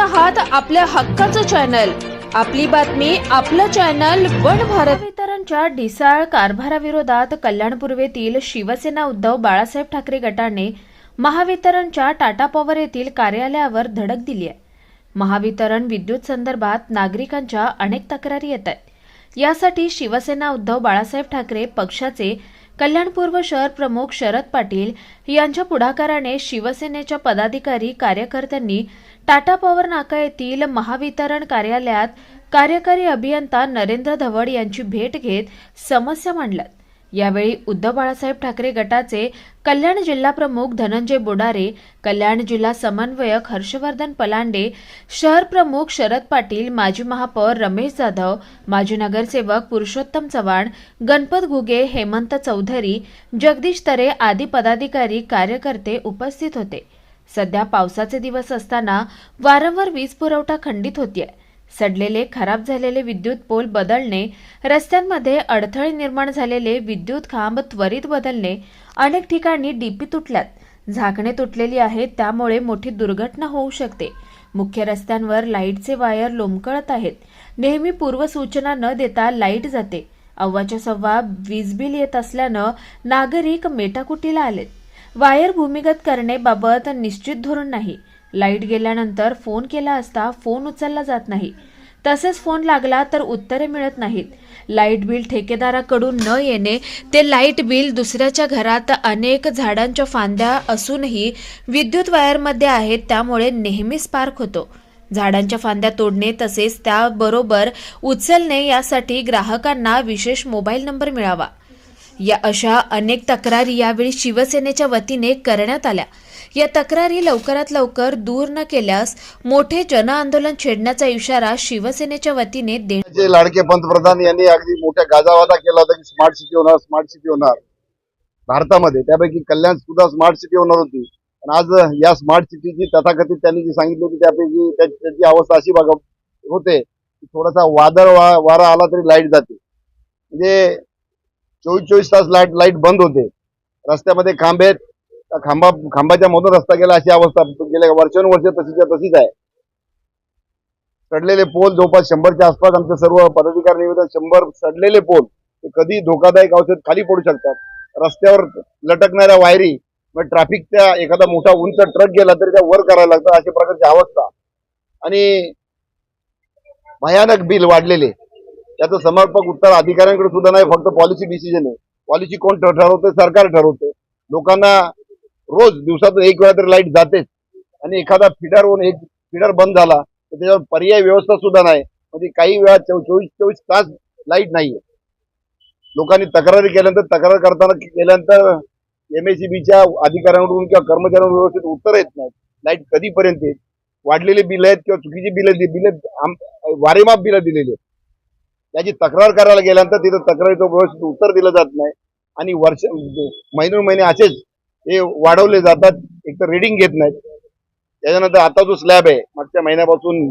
आहात आपल्या हक्काचं चॅनल. आपली बातमी आपलं चॅनल वन भारत. वितरणच्या ढिसाळ कारभाराविरोधात कल्याण पूर्वेतील शिवसेना उद्धव बाळासाहेब ठाकरे गटाने महावितरणच्या टाटा पॉवर येथील कार्यालयावर धडक दिली आहे. महावितरण विद्युत संदर्भात नागरिकांच्या अनेक तक्रारी येत आहेत. यासाठी शिवसेना उद्धव बाळासाहेब ठाकरे पक्षाचे कल्याण पूर्व शहर प्रमुख शरद पाटील यांच्या पुढाकाराने शिवसेनेच्या पदाधिकारी कार्यकर्त्यांनी टाटा पॉवर नाका येथील महावितरण कार्यालयात कार्यकारी अभियंता नरेंद्र धवड यांची भेट घेत समस्या मांडल्यात. यावेळी उद्धव बाळासाहेब ठाकरे गटाचे कल्याण जिल्हा प्रमुख धनंजय बोडारे कल्याण जिल्हा समन्वयक हर्षवर्धन पलांडे शहर प्रमुख शरद पाटील माजी महापौर रमेश जाधव माजी नगरसेवक पुरुषोत्तम चव्हाण गणपत घुगे हेमंत चौधरी जगदीश तरे आदी पदाधिकारी कार्यकर्ते उपस्थित होते. सध्या पावसाचे दिवस असताना वारंवार वीज पुरवठा खंडित होतीये. सडलेले खराब झालेले विद्युत पोल बदलणे रस्त्यांमध्ये अडथळे निर्माण झालेले विद्युत खांब त्वरित बदलणे अनेक ठिकाणी डीपी तुटल्यात. झाकणे तुटलेली आहेत त्यामुळे मोठी दुर्घटना होऊ शकते. मुख्य रस्त्यांवर लाईटचे वायर लोंबकळत आहेत. नेहमी पूर्वसूचना न देता लाइट जाते. अव्वाच्या सव्वा वीज बिल येत असल्यानं नागरिक मेटाकुटीला आलेत. वायर भूमिगत करण्याबाबत निश्चित धोरण नाही. लाइट गेल्यानंतर फोन केला असता फोन उचलला जात नाही. तसेच फोन लागला तर उत्तरे मिळत नाहीत. लाइट बिल ठेकेदाराकडून न येणे ते लाइट बिल दुसऱ्याच्या घरात अनेक झाडांच्या फांद्या असूनही विद्युत वायरमध्ये आहेत त्यामुळे नेहमी स्पार्क होतो. झाडांच्या फांद्या तोडणे तसेच त्याबरोबर उचलणे यासाठी ग्राहकांना विशेष मोबाईल नंबर मिळावा. या अशा अनेक तक्रारी यावेळी शिवसेनेच्या वतीने करण्यात आल्या. या तक्रारी लवकरात लवकर दूर न केल्यास मोठे जनआंदोलन छेडण्याचा इशारा शिवसेनेच्या वतीने देण्यात जे लाडके पंतप्रधान यांनी अगदी मोठ्या गाजावादा केला होता की स्मार्ट सिटी होणार स्मार्ट सिटी होणार. भारतामध्ये. त्यापैकी कल्याण सुद्धा स्मार्ट सिटी होणार होती. पण आज या स्मार्ट सिटीची तथाकथित त्यांनी जी सांगितली होती त्यापैकी त्याची अवस्था अशी बघा होते की थोडासा वादळ वा- वारा आला तरी लाइट जाते. म्हणजे चोवीस चोवीस तास लाइट लाइट बंद होते. रस्त्यामध्ये खांब आहेत. खांबा खांबाच्या मधून रस्ता गेला अशी अवस्था गेल्या वर्षानुवर्ष तशीच्या तशीच आहे. सडलेले पोल जवळपास शंभरच्या आसपास आमचे सर्व पदाधिकारी निवेदन शंभर सडलेले पोल ते कधी धोकादायक औषध खाली पडू शकतात. रस्त्यावर लटकणाऱ्या वायरी मग ट्रॅफिकच्या एखादा मोठा उंच ट्रक गेला तरी त्या वर करायला लागतात अशा प्रकारची अवस्था. आणि भयानक बिल वाढलेले. याचं समर्पक उत्तर अधिकाऱ्यांकडे सुद्धा नाही फक्त पॉलिसी डिसिजन आहे. पॉलिसी कोण ठरवते सरकार ठरवते लोकांना रोज दिवसातून एक वेळा तरी लाइट जातेच. आणि एखादा फिडर होऊन एक फिडर बंद झाला तर त्याच्यावर पर्याय व्यवस्था सुद्धा नाही. म्हणजे काही वेळा चोवीस चोवीस तास लाइट नाहीये. लोकांनी तक्रारी केल्यानंतर तक्रार करताना केल्यानंतर एमएसीबीच्या अधिकाऱ्यांकडून किंवा कर्मचाऱ्यांकडून व्यवस्थित उत्तर येत नाहीत लाइट कधीपर्यंत येईल? वाढलेली बिल आहेत किंवा चुकीची बिलं बिल वारेमाप बिलं दिलेली आहेत. त्याची तक्रार करायला गेल्यानंतर तिथं तक्रारीचं व्यवस्थित उत्तर दिलं जात नाही. आणि वर्ष महिनोन महिने असेच हे वाढवले जातात. एक तर रिडिंग घेत नाहीत. त्याच्यानंतर आता जो स्लॅब आहे मागच्या महिन्यापासून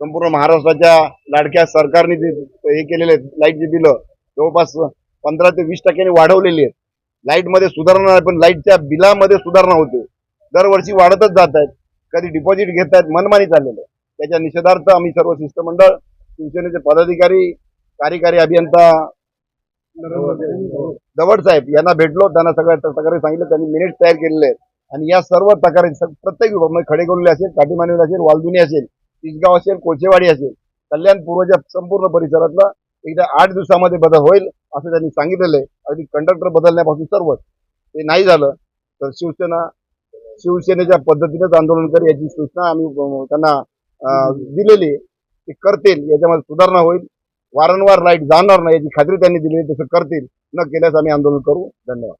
संपूर्ण महाराष्ट्राच्या लाडक्या सरकारने जे हे केलेले लाइट जे बिलं जवळपास पंधरा ते वीस टक्क्यांनी वाढवलेली आहेत. लाईटमध्ये सुधारणा पण लाईटच्या बिलामध्ये सुधारणा होते. दरवर्षी वाढतच जात आहेत. कधी डिपॉझिट घेत आहेत मनमानी चाललेलं आहे. त्याच्या निषेधार्थ आम्ही सर्व शिष्टमंडळ शिवसेनेचे पदाधिकारी कार्यकारी अभियंता दवड साहेब यांना भेटलो त्यांना सगळ्या तक्रारी सांगितलं त्यांनी मिनिट तयार केलेले आहेत. आणि या सर्व तक्रारी प्रत्येक विभाग म्हणजे खडेगोलले असेल काठीमानवी असेल वालदुनी असेल तिसगाव असेल कोचेवाडी असेल कल्याण पूर्वच्या संपूर्ण परिसरातला एकदा आठ दिवसामध्ये बदल होईल असं त्यांनी सांगितलेलं आहे. अगदी कंडक्टर बदलण्यापासून सर्वच ते नाही झालं तर शिवसेना शिवसेनेच्या पद्धतीनेच आंदोलन कर याची सूचना आम्ही त्यांना दिलेली आहे. ते करतील याच्यामध्ये सुधारणा होईल. वारंवार लाइट जाणार नाही याची खात्री त्यांनी दिली तसं करतील. न केल्यास आम्ही आंदोलन करू. धन्यवाद.